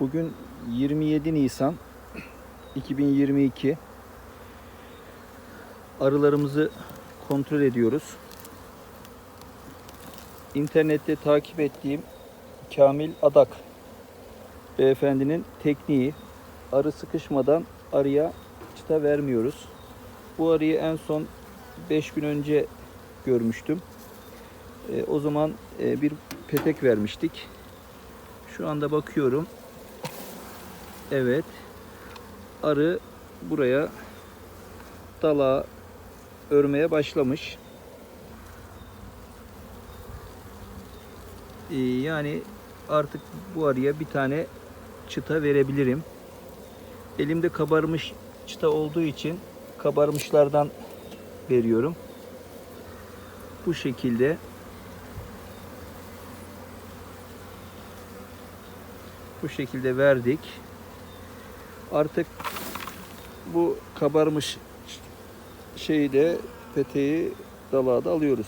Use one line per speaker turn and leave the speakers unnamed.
Bugün 27 Nisan 2022. Arılarımızı kontrol ediyoruz. İnternette takip ettiğim Kamil Adak beyefendinin tekniği arı sıkışmadan arıya çıta vermiyoruz. Bu arıyı en son 5 gün önce görmüştüm. E, o zaman e, bir petek vermiştik. Şu anda bakıyorum. Evet. Arı buraya dala örmeye başlamış. E, yani artık bu arıya bir tane çıta verebilirim. Elimde kabarmış çıta olduğu için kabarmışlardan veriyorum. Bu şekilde bu şekilde verdik. Artık bu kabarmış şeyi de peteği dalağa da alıyoruz.